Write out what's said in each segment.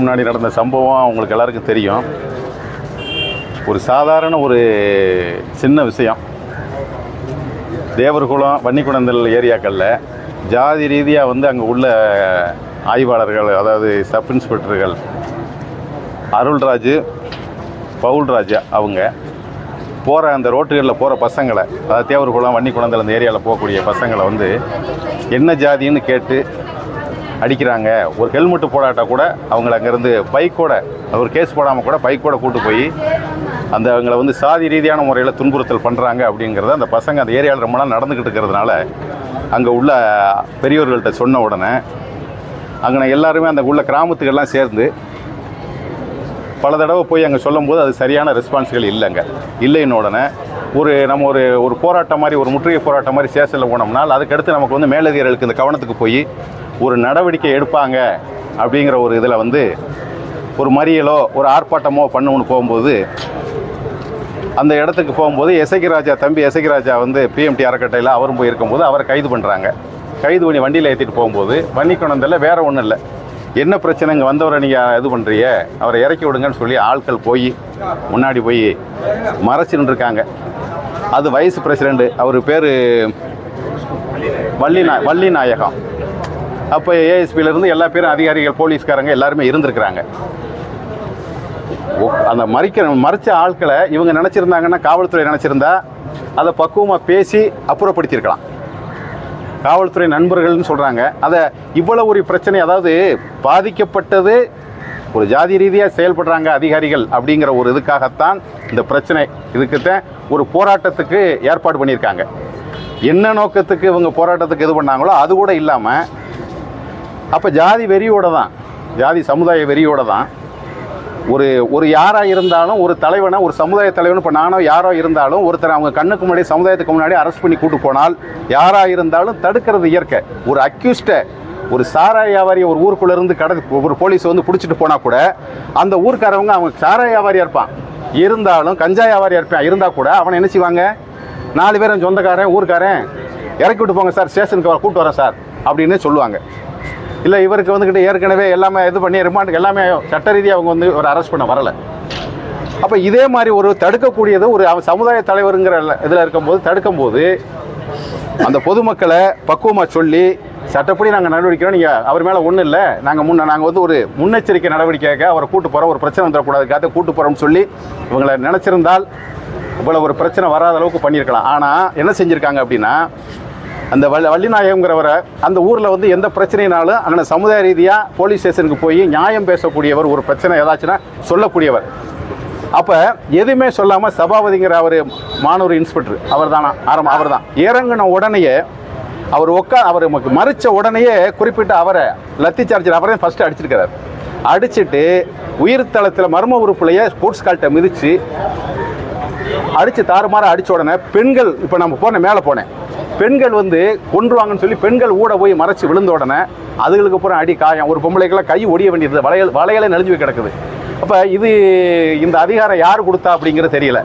முன்னாடி நடந்த சம்பவம் உங்களுக்கு எல்லாருக்கும் தெரியும். ஒரு சாதாரண ஒரு சின்ன விஷயம். தேவர்குளம் வன்னிக்குணந்தல் ஏரியாக்களில் ஜாதி ரீதியாக வந்து அங்கே உள்ள ஆய்வாளர்கள் அதாவது சப் இன்ஸ்பெக்டர்கள் அருள்ராஜ் பவுல்ராஜ் அவங்க போகிற அந்த ரோட்டுகளில் போகிற பசங்களை அதாவது தேவர்குளம் வன்னிக்குணந்தல் அந்த ஏரியாவில் போகக்கூடிய பசங்களை வந்து என்ன ஜாதின்னு கேட்டு அடிக்கிறாங்க. ஒரு ஹெல்மெட்டு போடாட்டா கூட அவங்கள அங்கேருந்து பைக்கோட ஒரு கேஸ் போடாமல் கூட பைக்கோட கூட்டு போய் அந்த அவங்கள வந்து சாதி ரீதியான முறையில் துன்புறுத்தல் பண்ணுறாங்க அப்படிங்கிறத அந்த பசங்க அந்த ஏரியாவில் ரொம்ப நாள் நடந்துக்கிட்டு இருக்கிறதுனால அங்கே உள்ள பெரியவர்கள்ட்ட சொன்ன உடனே அங்கே எல்லாருமே அந்த உள்ள கிராமத்துக்கெல்லாம் சேர்ந்து பல தடவை போய் அங்கே சொல்லும்போது அது சரியான ரெஸ்பான்ஸ்கள் இல்லைங்க. இல்லைன்னு உடனே ஒரு நம்ம ஒரு ஒரு போராட்டம் மாதிரி ஒரு முற்றுகை போராட்டம் மாதிரி ஸ்டேஷனில் போனோம்னால் அதுக்கடுத்து நமக்கு வந்து மேலதிகாரிகளுக்கு இந்த கவனத்துக்கு போய் ஒரு நடவடிக்கை எடுப்பாங்க அப்படிங்கிற ஒரு இதில் வந்து ஒரு மறியலோ ஒரு ஆர்ப்பாட்டமோ பண்ணணும்னு போகும்போது அந்த இடத்துக்கு போகும்போது எசகி ராஜா தம்பி எசகி ராஜா வந்து பிஎம்டி அறக்கட்டையில் அவரும் போய் இருக்கும்போது அவரை கைது பண்ணுறாங்க கைது பண்ணி வண்டியில் ஏற்றிட்டு போகும்போது வன்னிக்கொணந்தில் வேற ஒன்றும் இல்லை. என்ன பிரச்சனை? இங்கே வந்தவரை நீங்கள் இது பண்ணுறிய அவரை இறக்கி விடுங்கன்னு சொல்லி ஆட்கள் போய் முன்னாடி போய் மறைச்சின்னு நின்றுருக்காங்க. அது வைஸ் பிரசிடெண்ட் அவர் பேர் வள்ளி நாய் வள்ளி நாயகம். அப்போ ஏஎஸ்பியிலேருந்து எல்லா பேரும் அதிகாரிகள் போலீஸ்காரங்க எல்லாருமே இருந்திருக்கிறாங்க. அந்த மறிக்கிற மறைச்ச ஆட்களை இவங்க நினச்சிருந்தாங்கன்னா காவல்துறை நினச்சிருந்தா அதை பக்குவமாக பேசி அப்புறப்படுத்தியிருக்கலாம். காவல்துறை நண்பர்கள்னு சொல்கிறாங்க அதை இவ்வளவு ஒரு பிரச்சனை அதாவது பாதிக்கப்பட்டது ஒரு ஜாதி ரீதியாக செயல்படுறாங்க அதிகாரிகள் அப்படிங்கிற ஒரு இதுக்காகத்தான் இந்த பிரச்சனை இதுக்குத்தான் ஒரு போராட்டத்துக்கு ஏற்பாடு பண்ணியிருக்காங்க. என்ன நோக்கத்துக்கு இவங்க போராட்டத்துக்கு இது பண்ணாங்களோ அது கூட இல்லாமல் அப்போ ஜாதி வெறியோட தான். ஜாதி சமுதாய வெறியோட தான். ஒரு ஒரு யாராக இருந்தாலும் ஒரு தலைவனை ஒரு சமுதாய தலைவன் இப்போ நானோ யாரோ இருந்தாலும் ஒருத்தர் அவங்க கண்ணுக்கு முன்னாடி சமுதாயத்துக்கு முன்னாடி அரெஸ்ட் பண்ணி கூட்டு போனால் யாராக இருந்தாலும் தடுக்கிறது இயற்கை. ஒரு அக்யூஸ்டை ஒரு சாராய வியாபாரி ஒரு ஊருக்குள்ளே இருந்து கடை ஒரு போலீஸ் வந்து பிடிச்சிட்டு போனால் கூட அந்த ஊர்க்காரவங்க அவங்க சாராய வியாபாரியாக இருப்பான். இருந்தாலும் கஞ்சா வியாபாரியாக இருப்பான் இருந்தால் கூட அவனை என்ன செய்வாங்க? நாலு பேரும் சொந்தக்காரன் ஊர்க்காரன் இறக்கி விட்டு போங்க சார் ஸ்டேஷனுக்கு வர வரேன் சார் அப்படின்னு சொல்லுவாங்க. இல்லை இவருக்கு வந்துக்கிட்டு ஏற்கனவே எல்லாமே இது பண்ணி ரிமாண்டுக்கு எல்லாமே சட்ட ரீதியாக அவங்க வந்து ஒரு அரெஸ்ட் பண்ண வரலை. அப்போ இதே மாதிரி ஒரு தடுக்கக்கூடியது ஒரு அவ- சமுதாய தலைவருங்கிற இதில் இருக்கும்போது தடுக்கும்போது அந்த பொதுமக்களை பக்குவமாக சொல்லி சட்டப்படி நாங்கள் நடவடிக்கிறோம் நீங்கள் அவர் மேலே ஒன்றும் இல்லை நாங்கள் முன்ன நாங்கள் வந்து ஒரு முன்னெச்சரிக்கை நடவடிக்கையாக அவரை கூட்டு போகிறோம் ஒரு பிரச்சனை வந்துடக்கூடாதுக்காக கூட்டு போகிறோம்னு சொல்லி இவங்களை நினச்சிருந்தால் இவ்வளோ ஒரு பிரச்சனை வராத அளவுக்கு பண்ணியிருக்கலாம். ஆனால் என்ன செஞ்சுருக்காங்க அப்படின்னா அந்த வள்ளி வள்ளிநாயகங்கிறவரை அந்த ஊரில் வந்து எந்த பிரச்சனைனாலும் அண்ணன் சமுதாய ரீதியாக போலீஸ் ஸ்டேஷனுக்கு போய் நியாயம் பேசக்கூடியவர் ஒரு பிரச்சனை ஏதாச்சுன்னா சொல்லக்கூடியவர். அப்போ எதுவுமே சொல்லாமல் சபாபதிங்கிற அவர் மானூர் இன்ஸ்பெக்டர். அவர் தானா ஆரம்ப அவர் தான் இறங்கின உடனேயே அவர் உட்கா அவர் நமக்கு மறிச்ச உடனேயே குறிப்பிட்ட அவரை லத்தி சார்ஜர் அவரையும் ஃபஸ்ட்டு அடிச்சிருக்கிறார். அடிச்சிட்டு உயிர் தளத்தில் மர்ம உறுப்புலையே ஸ்போர்ட்ஸ் கால்ட்டை மிதித்து அடித்து தாறுமாற அடித்த உடனே பெண்கள் இப்போ நம்ம போனேன் மேலே போனேன். பெண்கள் வந்து கொன்றுவாங்கன்னு சொல்லி பெண்கள் ஊட போய் மறைச்சு விழுந்த உடனே அதுகளுக்கு அப்புறம் அடி காயம். ஒரு பொம்பளைக்கெல்லாம் கை ஒடிய வேண்டியது. வளையல் வளையலை நெளிஞ்சு போய் கிடக்குது. அப்போ இது இந்த அதிகாரம் யார் கொடுத்தா அப்படிங்கிறது தெரியல.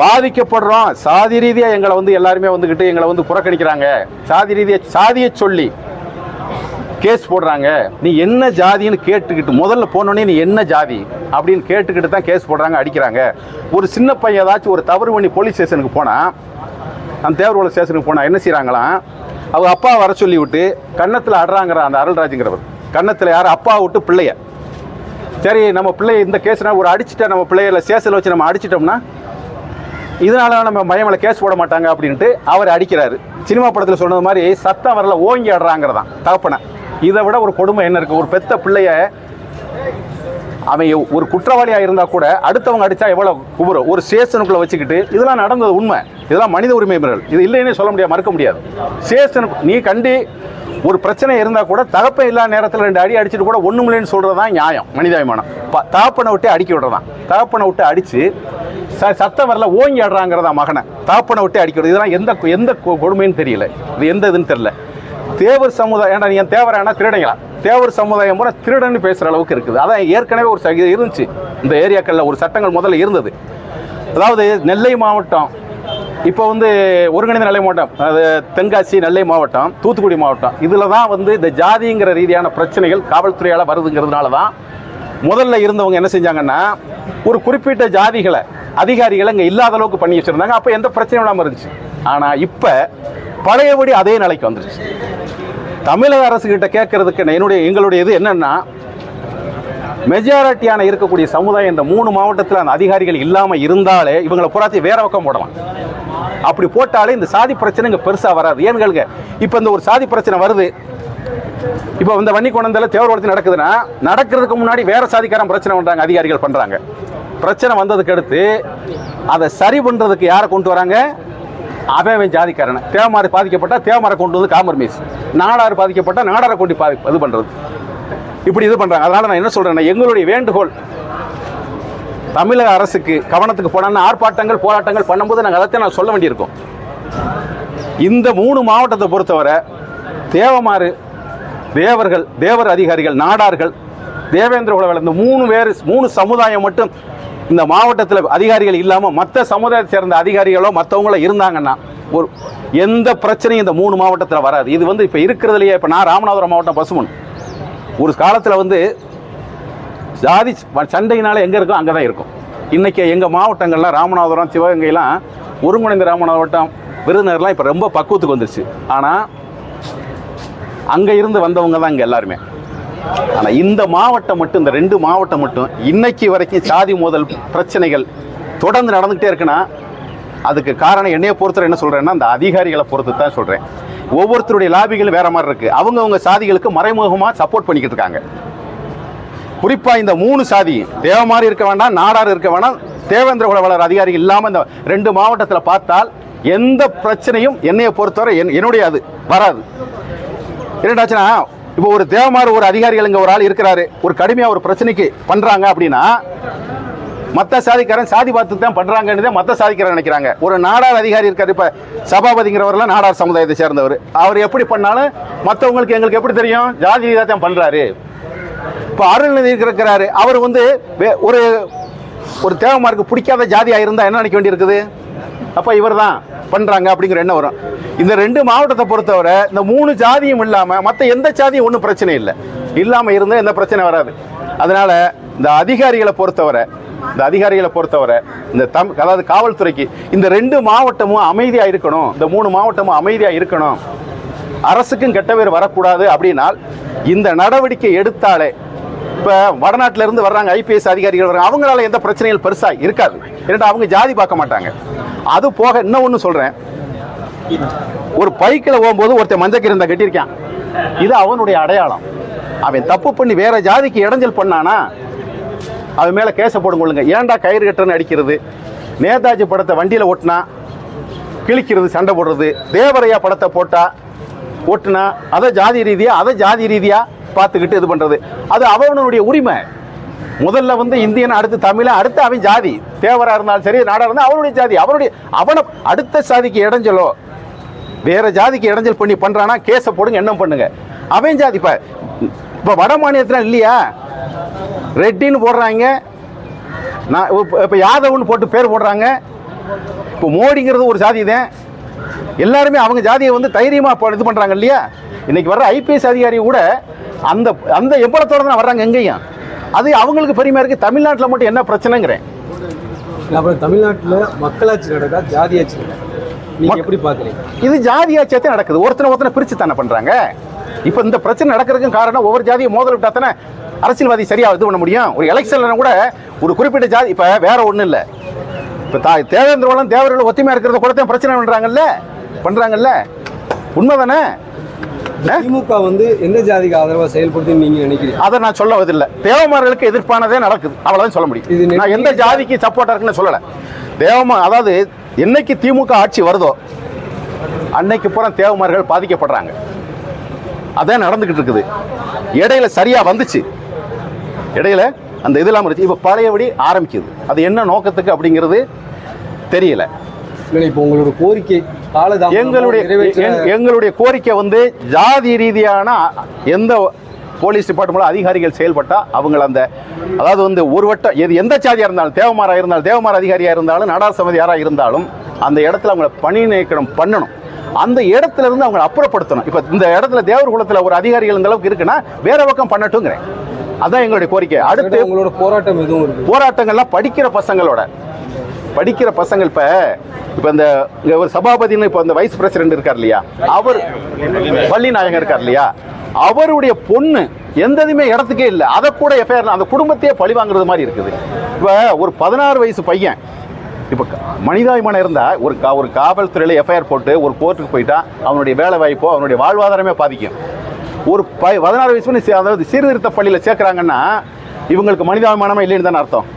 பாதிக்கப்படுறோம். சாதி ரீதியாக எங்களை வந்து எல்லாருமே வந்துக்கிட்டு எங்களை வந்து புறக்கணிக்கிறாங்க. சாதி ரீதியாக சாதியை சொல்லி கேஸ் போடுறாங்க. நீ என்ன ஜாதின்னு கேட்டுக்கிட்டு முதல்ல போனோடனே நீ என்ன ஜாதி அப்படின்னு கேட்டுக்கிட்டு தான் கேஸ் போடுறாங்க அடிக்கிறாங்க. ஒரு சின்ன பையன் ஏதாச்சும் ஒரு தவறு பண்ணி போலீஸ் ஸ்டேஷனுக்கு போனால் அந்த தேவர்குளம் ஸ்டேஷனுக்கு போனால் என்ன செய்கிறாங்களாம் அவங்க அப்பா வர சொல்லி விட்டு கன்னத்தில் அடுறாங்கிற அந்த அருள்ராஜுங்கிறவர். கன்னத்தில் யார்? அப்பா விட்டு பிள்ளைய. சரி நம்ம பிள்ளைய இந்த கேஸ்னால் ஒரு அடிச்சுட்டா நம்ம பிள்ளைகளை ஸ்டேஷனில் வச்சு நம்ம அடிச்சிட்டோம்னா இதனால நம்ம மயமில் கேஸ் போட மாட்டாங்க அப்படின்ட்டு அவர் அடிக்கிறாரு. சினிமா படத்தில் சொன்னது மாதிரி சத்தம் வரல ஓங்கி ஆடுறாங்கிறதான் தகப்பனை. இதை விட ஒரு கொடுமை என்ன இருக்குது ஒரு பெத்த பிள்ளைய அவன் ஒரு குற்றவாளியாக இருந்தால் கூட அடுத்தவங்க அடித்தா எவ்வளோ குபுறம் ஒரு சேஷனுக்குள்ளே வச்சுக்கிட்டு இதெல்லாம் நடந்தது உண்மை. இதெல்லாம் மனித உரிமை மீறல் இது இல்லைன்னே சொல்ல முடியாது மறுக்க முடியாது. சேஷனுக்கு நீ கண்டி ஒரு பிரச்சனை இருந்தால் கூட தகப்பன் இல்லாத நேரத்தில் ரெண்டு அடி அடிச்சுட்டு கூட ஒன்றும் இல்லைன்னு சொல்கிறது தான் நியாயம் மனிதாபிமானம். ப- தகப்பனை விட்டு அடிக்க விடுறதான் தகப்பனை விட்டு அடித்து ச சத்தம் வரல ஓங்கி ஆடுறாங்கிறதா மகனை. தகப்பனை விட்டு அடிக்கிறது இதெல்லாம் எந்த எந்த கொ- கொடுமைன்னு தெரியல. இது எந்த இதுன்னு தெரியல. தேவர் சமுதாயம் ஏன்டா நீ என் தேவரானா திருடங்களா? தேவர் சமுதாயம் பூரா திருடன்னு பேசுகிற அளவுக்கு இருக்குது. அதான் ஏற்கனவே ஒரு ச- இருந்துச்சு. இந்த ஏரியாக்களில் ஒரு சட்டங்கள் முதல்ல இருந்தது. அதாவது நெல்லை மாவட்டம். இப்போ வந்து ஒருங்கிணைந்த நெல்லை மாவட்டம். அது தென்காசி நெல்லை மாவட்டம் தூத்துக்குடி மாவட்டம். இதில் தான் வந்து இந்த ஜாதிங்கிற ரீதியான பிரச்சனைகள் காவல்துறையால் வருதுங்கிறதுனால தான் முதல்ல இருந்தவங்க என்ன செஞ்சாங்கன்னா ஒரு குறிப்பிட்ட ஜாதிகளை அதிகாரிகளை இங்கே இல்லாத அளவுக்கு பண்ணி வச்சுருந்தாங்க. அப்போ எந்த பிரச்சனையும் இல்லாமல் இருந்துச்சு. ஆனால் இப்போ பழையபடி அதே நிலைக்கு வந்துருச்சு. தமிழக அரசுகிட்ட கேட்கறதுக்கு என்னுடைய எங்களுடைய இது என்னன்னா மெஜாரிட்டியான இருக்கக்கூடிய சமுதாயம் இந்த மூணு மாவட்டத்தில் அந்த அதிகாரிகள் இல்லாமல் இருந்தாலே இவங்களை புறாத்தி வேற பக்கம் போடலாம். அப்படி போட்டாலே இந்த சாதி பிரச்சனை இங்கே பெருசாக வராது. ஏன்னு கேளுங்க இப்போ இந்த ஒரு சாதி பிரச்சனை வருது. இப்போ இந்த வன்னி குழந்தையில் தேவரவளத்தில் நடக்குதுன்னா நடக்கிறதுக்கு முன்னாடி வேற சாதிக்காரன் பிரச்சனை பண்ணுறாங்க அதிகாரிகள் பண்ணுறாங்க பிரச்சனை வந்ததுக்கு அடுத்து அதை சரி பண்ணுறதுக்கு யாரை கொண்டு வராங்க? அவன் ஜாதிக்காரன். ஜாதிக்காரனை தேவமாறு பாதிக்கப்பட்டா தேவமாரை கொண்டு வந்து காமர்மீஸ் நாடாறு பாதிக்கப்பட்டால் நாடாரை கொண்டு பாதி இது பண்ணுறது இப்படி இது பண்ணுறாங்க அதனால் நான் என்ன சொல்கிறேன்னா எங்களுடைய வேண்டுகோள் தமிழக அரசுக்கு கவனத்துக்கு போனான்னு ஆர்ப்பாட்டங்கள் போராட்டங்கள் பண்ணும்போது நாங்கள் அதைத்தான் நான் சொல்ல வேண்டியிருக்கோம். இந்த மூணு மாவட்டத்தை பொறுத்தவரை தேவமாறு தேவர்கள் தேவர் அதிகாரிகள் நாடார்கள் தேவேந்திர உலகள் இந்த மூணு பேர் மூணு சமுதாயம் மட்டும் இந்த மாவட்டத்தில் அதிகாரிகள் இல்லாமல் மற்ற சமுதாயத்தை சேர்ந்த அதிகாரிகளோ மற்றவங்களோ இருந்தாங்கன்னா ஒரு எந்த பிரச்சனையும் இந்த மூணு மாவட்டத்தில் வராது. இது வந்து இப்போ இருக்கிறதுலையே இப்போ நான் ராமநாதபுரம் மாவட்டம் பசுமன். ஒரு காலத்தில் வந்து ஜாதி சண்டையினால் எங்கே இருக்கோ அங்கே தான் இருக்கும். இன்றைக்கி எங்கள் மாவட்டங்கள்லாம் ராமநாதபுரம் சிவகங்கையெல்லாம் ஒருங்கிணைந்த ராமநாதபுரம் விருதுநகர்லாம் இப்போ ரொம்ப பக்குவத்துக்கு வந்துருச்சு. ஆனால் அங்கே இருந்து வந்தவங்க தான் இங்கே எல்லாருமே. ஆனால் இந்த மாவட்டம் மட்டும் இந்த ரெண்டு மாவட்டம் மட்டும் இன்னைக்கு வரைக்கும் சாதி மோதல் பிரச்சனைகள் தொடர்ந்து நடந்துகிட்டே இருக்குன்னா அதுக்கு காரணம் என்னைய பொறுத்தவரை என்ன சொல்கிறேன்னா அந்த அதிகாரிகளை பொறுத்து தான் சொல்கிறேன் ஒவ்வொருத்தருடைய லாபிகளும் வேறு மாதிரி இருக்குது அவங்கவுங்க சாதிகளுக்கு மறைமுகமாக சப்போர்ட் பண்ணிக்கிட்டு இருக்காங்க. குறிப்பாக இந்த மூணு சாதி தேவமாரி இருக்க வேண்டாம் நாடார் இருக்க வேண்டாம் தேவேந்திர குலவளர் அதிகாரிகள் இல்லாமல் இந்த ரெண்டு மாவட்டத்தில் பார்த்தால் எந்த பிரச்சனையும் என்னைய பொறுத்தவரை என் என்னுடைய அது வராது என்னடாச்சுன்னா இப்போ ஒரு தேவமார் ஒரு அதிகாரிகள் இங்கே ஒரு ஆள் இருக்கிறாரு. ஒரு கடுமையாக ஒரு பிரச்சனைக்கு பண்ணுறாங்க அப்படின்னா மற்ற சாதிக்காரன் சாதி பார்த்து தான் பண்ணுறாங்கன்னு தான் மற்ற சாதிக்காரன் நினைக்கிறாங்க. ஒரு நாடார் அதிகாரி இருக்காரு இப்போ சபாபதிங்கிறவரெல்லாம் நாடார் சமுதாயத்தை சேர்ந்தவர். அவர் எப்படி பண்ணாலும் மற்றவங்களுக்கு எங்களுக்கு எப்படி தெரியும்? ஜாதி தான் பண்ணுறாரு இப்போ அருள்நிதி இருக்கிறாரு. அவர் வந்து வே- ஒரு ஒரு தேவமாருக்கு பிடிக்காத ஜாதியாக இருந்தால் என்ன நினைக்க வேண்டியிருக்குது? அப்போ இவர் தான் பண்ணுறாங்க அப்படிங்கிற எண்ணம் வரும். இந்த ரெண்டு மாவட்டத்தை பொறுத்தவரை இந்த மூணு ஜாதியும் இல்லாமல் மற்ற எந்த ஜாதியும் ஒன்றும் பிரச்சனை இல்லை. இல்லாமல் இருந்தால் எந்த பிரச்சனை வராது. அதனால் இந்த அதிகாரிகளை பொறுத்தவரை இந்த அதிகாரிகளை பொறுத்தவரை இந்த தம் அதாவது காவல்துறைக்கு இந்த ரெண்டு மாவட்டமும் அமைதியாக இருக்கணும். இந்த மூணு மாவட்டமும் அமைதியாக இருக்கணும். அரசுக்கும் கெட்ட பேர் வரக்கூடாது அப்படின்னால் இந்த நடவடிக்கை எடுத்தாலே இப்போ வடநாட்டிலேருந்து வர்றாங்க ஐபிஎஸ் அதிகாரிகள் வர்றாங்க. அவங்களால எந்த பிரச்சனைகள் பெருசாக இருக்காது. ஏன்னா அவங்க ஜாதி பார்க்க மாட்டாங்க. அது போக இன்னும் ஒன்று சொல்கிறேன் ஒரு பைக்கில் போகும்போது ஒருத்தன் மஞ்சள் கிருந்த கட்டியிருக்கான். இது அவனுடைய அடையாளம். அவன் தப்பு பண்ணி வேற ஜாதிக்கு இடைஞ்சல் பண்ணானா அவன் மேலே கேச போடுங்கொள்ளுங்க. ஏன்டா கயிறு கட்டுறன்னு அடிக்கிறது? நேதாஜி படத்தை வண்டியில் ஓட்டினா கிழிக்கிறது சண்டை போடுறது. தேவரையா படத்தை போட்டால் ஓட்டுனா அதை ஜாதி ரீதியாக அதை ஜாதி ரீதியாக பார்த்துக்கிட்டு இது பண்ணுறது அது அவனுடைய உரிமை. முதல்ல வந்து இந்தியன் அடுத்து தமிழன் அடுத்து அவன் ஜாதி. தேவராக இருந்தாலும் சரி நாடாக இருந்தால் அவனுடைய ஜாதி. அவனுடைய அவனை அடுத்த சாதிக்கு இடைஞ்சலோ வேற ஜாதிக்கு இடைஞ்சல் பண்ணி பண்ணுறானா கேஸை போடுங்க என்ன பண்ணுங்க. அவன் ஜாதி இப்போ இப்போ வட மாநிலத்தில் இல்லையா? ரெட்டின்னு போடுறாங்க. நான் இப்போ இப்ப யாதவ்னு போட்டு பேர் போடுறாங்க. இப்போ மோடிங்கிறது ஒரு ஜாதி தான். எல்லாருமே அவங்க ஜாதியை வந்து தைரியமாக இப்போ இது பண்ணுறாங்க இல்லையா? இன்னைக்கு வர்ற ஐபிஎஸ் அதிகாரி கூட அந்த அந்த எவ்வளத்தோட தான் வர்றாங்க எங்கேயும்? அது அவங்களுக்கு பெருமையா இருக்கு. தமிழ்நாட்டில் மட்டும் என்ன பிரச்சனைங்கிறேன். அப்புறம் தமிழ்நாட்டில் மக்களாட்சி நடக்கா? ஜாதியாட்சி நடக்கா? நீங்க எப்படி பாக்குறீங்க? இது ஜாதியாச்சே நடக்குது. ஒருத்தனை ஒருத்தனை பிரிச்சு தானே பண்றாங்க. இப்போ இந்த பிரச்சனை நடக்கிறதுக்கும் காரணம் ஒவ்வொரு ஜாதியை மோதல் விட்டா தானே அரசியல்வாதி சரியா இது பண்ண முடியும்? ஒரு எலெக்ஷன்ல கூட ஒரு குறிப்பிட்ட ஜாதி இப்போ வேற ஒன்றும் இல்லை. இப்போ தா தேவேந்திரவளம் தேவர்கள் ஒத்துமையா இருக்கிறத கூட தான் பிரச்சனை பண்றாங்கல்ல? பண்றாங்கல்ல? உண்மைதானே? ஆ? திமுக வந்து எந்த ஜாதிக்கு ஆதரவா செயல்படுதுன்னு நீங்க நினைக்கிறீங்க? அதை நான் சொல்ல வதில்லை. தேவமார்களுக்கு எதிர்ப்பானதே நடக்குது. அவ்வளவுதான் சொல்ல இது முடியும். நெ- நான் எந்த ஜாதிக்கு சப்போர்ட்டா இருக்குன்னு சொல்லலை. தேவமா அதாவது என்னைக்கு திமுக ஆட்சி வருதோ அன்னைக்கு பூரா தேவமார்கள் பாதிக்கப்படுறாங்க. அதான் நடந்துகிட்டு இருக்குது. இடையில சரியா வந்துச்சு. இடையில அந்த இது இல்லாமல் இருந்துச்சு. இப்போ பழையபடி ஆரம்பிக்குது. அது என்ன நோக்கத்துக்கு அப்படிங்கிறது தெரியல. இல்லை, இப்போ உங்களோட கோரிக்கை காலதாமதமா எங்களுடைய எங்களுடைய கோரிக்கை வந்து ஜாதி ரீதியான எந்த போலீஸ் டிபார்ட்மெண்ட் அதிகாரிகள் செயல்பட்டா அவங்கள அந்த அதாவது வந்து ஒரு வட்டம் எது எந்த சாதியாக இருந்தாலும் தேவமாரா இருந்தாலும் தேவமார அதிகாரியாக இருந்தாலும் நாடார் சமதி யாராக இருந்தாலும் அந்த இடத்துல அவங்கள பணி நீக்கம் பண்ணணும். அந்த இடத்துல இருந்து அவங்களை அப்புறப்படுத்தணும். இப்போ இந்த இடத்துல தேவர் குலத்தில் ஒரு அதிகாரிகள் இந்த அளவுக்கு இருக்குன்னா வேற பக்கம் பண்ணட்டுங்கிறேன் அதான் எங்களுடைய கோரிக்கை. அடுத்து உங்களோட போராட்டம் எதுவும் போராட்டங்கள்லாம் படிக்கிற பசங்களோட. படிக்கிற பசங்க இப்போ இப்போ இந்த இங்கே ஒரு சபாபதினு இப்போ அந்த வைஸ் பிரசிடென்ட் இருக்கார் இல்லையா? அவர் பள்ளி நாயகர் இருக்கார் இல்லையா? அவருடைய பொண்ணு எந்த இதுமே இடத்துக்கே இல்லை. அதை கூட எஃப்ஐஆர் அந்த குடும்பத்தையே பழி வாங்குறது மாதிரி இருக்குது. இப்போ ஒரு பதினாறு வயசு பையன் இப்போ மனிதாபிமானம் இருந்தால் ஒரு கா ஒரு காவல்துறையில் எஃப்ஐஆர் போட்டு ஒரு கோர்ட்டுக்கு போயிட்டா அவனுடைய வேலை வாய்ப்போ அவனுடைய வாழ்வாதாரமே பாதிக்கும். ஒரு ப பதினாறு வயசு அதாவது சீர்திருத்த பள்ளியில் சேர்க்குறாங்கன்னா இவங்களுக்கு மனிதாபிமானமே இல்லைன்னு தானே அர்த்தம்.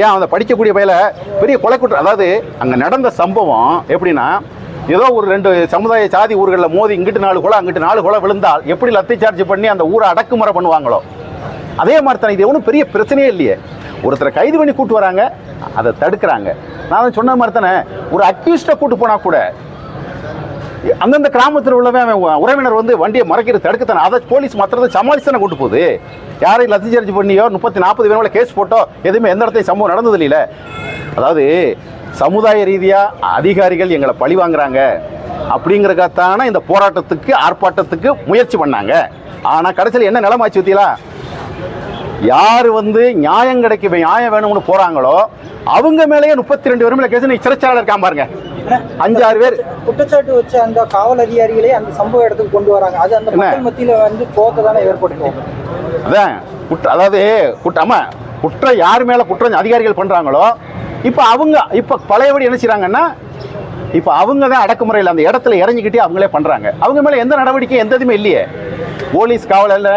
ஏன் அந்த படிக்கக்கூடிய பையில பெரிய கொலை குற்றம் அதாவது அங்கே நடந்த சம்பவம் எப்படின்னா ஏதோ ஒரு ரெண்டு சமுதாய சாதி ஊர்களில் மோதி இங்கிட்டு நாலு கொலை அங்கிட்டு நாலு கொலை விழுந்தால் எப்படி லத்தி சார்ஜ் பண்ணி அந்த ஊரை அடக்குமுறை பண்ணுவாங்களோ? அதே மாதிரி தான் இது ஒன்றும் பெரிய பிரச்சனையே இல்லையே. ஒருத்தரை கைது பண்ணி கூட்டு வராங்க அதை தடுக்கிறாங்க. நான் சொன்ன மாதிரி தானே ஒரு அக்யூஸ்டை கூட்டு போனால் கூட அந்தந்த கிராமத்தில் உள்ளவன் அவன் உறவினர் வந்து வண்டியை மறைக்கிறது தடுக்கத்தானே. அதை போலீஸ் மற்றதை சமாளிச்சு கொண்டு போகுது. யாரையும் லத்தி பண்ணியோ முப்பத்தி நாற்பது பேரோட கேஸ் போட்டோ எதுவுமே எந்த இடத்தையும் சம்பவம் நடந்தது இல்லையில அதாவது சமுதாய ரீதியாக அதிகாரிகள் எங்களை பழி வாங்குறாங்க. அப்படிங்கிறக்காத்தான இந்த போராட்டத்துக்கு ஆர்ப்பாட்டத்துக்கு முயற்சி பண்ணாங்க. ஆனால் கடைசியில் என்ன நிலமாச்சு பத்தியலா யார் வந்து நியாயம் கிடைக்க நியாயம் வேணும்னு போறாங்களோ அவங்க மேலேயே முப்பத்தி ரெண்டு பேரும் கேஸ் நீ சிறைச்சாளர் இருக்கான் பாருங்க. அஞ்சாறு பேர். குற்றச்சாட்டு வச்ச அந்த காவல் அதிகாரிகளே அந்த சம்பவ இடத்துக்கு கொண்டு வராங்க. அது அந்த? மக்கள் மத்தியில வந்து கோத்தை தானே ஏற்படுத்தும். அதான் குற்ற அதாவது குற்ற ஆமா குற்றம் யார் மேல குற்றம் அதிகாரிகள் பண்றாங்களோ இப்போ அவங்க இப்போ பழையபடி என்ன செய்றாங்கன்னா இப்போ அவங்க தான் அடக்குமுறையில் அந்த இடத்துல இறங்கிக்கிட்டே அவங்களே பண்ணுறாங்க அவங்க மேலே எந்த நடவடிக்கையும் எந்த இதுவுமே இல்லையே. போலீஸ் காவலில்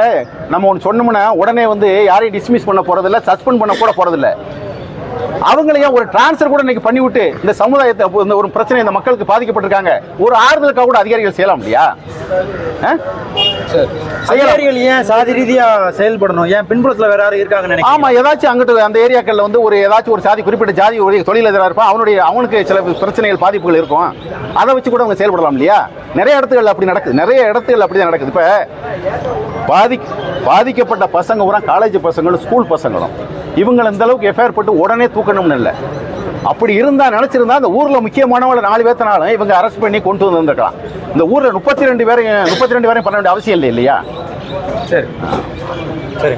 நம்ம ஒன்று சொன்னோம்னா உடனே வந்து யாரையும் டிஸ்மிஸ் பண்ண போகிறதில்ல சஸ்பெண்ட் பண்ண கூட போகிறதில்ல அவங்களையும் ஒரு டிரான்ஸ்ஃபர் கூட இன்னைக்கு பண்ணி விட்டு இந்த சமுதாயத்தை இந்த ஒரு பிரச்சனை இந்த மக்களுக்கு பாதிக்கப்பட்டிருக்காங்க. ஒரு ஆறுதலுக்காக கூட அதிகாரிகள் செய்யலாம் இல்லையா? அதிகாரிகள் ஏன் சாதி ரீதியா செயல்படணும்? ஏன் பின்புலத்துல வேற யாரும் இருக்காங்கன்னு நினைக்கிறீங்க? ஆமா ஏதாச்சும் அங்கிட்டு அந்த ஏரியாக்கள்ல வந்து ஒரு ஏதாச்சும் ஒரு சாதி குறிப்பிட்ட ஜாதி ஒரு தொழிலதிபராக இருப்பான் அவனுடைய அவனுக்கு சில பிரச்சனைகள் பாதிப்புகள் இருக்கும். அதை வச்சு கூட அவங்க செயல்படலாம் இல்லையா? நிறைய இடத்துகள் அப்படி நடக்குது நிறைய இடத்துகள் அப்படி தான் நடக்குது. இப்ப பாதி பாதிக்கப்பட்ட பசங்க பூரா காலேஜ் பசங்களும் ஸ்கூல் பசங்களும். இவங்களை இந்த அளவுக்கு எஃப்ஐஆர் போட்டு உடனே தூக்கணும்னு இல்லை. அப்படி இருந்தா நினைச்சிருந்தா அந்த ஊர்ல முக்கியமானவங்கள நாலு பேர்த்தனாலும் இவங்க அரெஸ்ட் பண்ணி கொண்டு வந்திருக்கலாம். இந்த ஊர்ல முப்பத்தி ரெண்டு பேரையும் முப்பத்தி ரெண்டு பேரையும் பண்ண வேண்டிய அவசியம் இல்லை இல்லையா? சரி. சரி.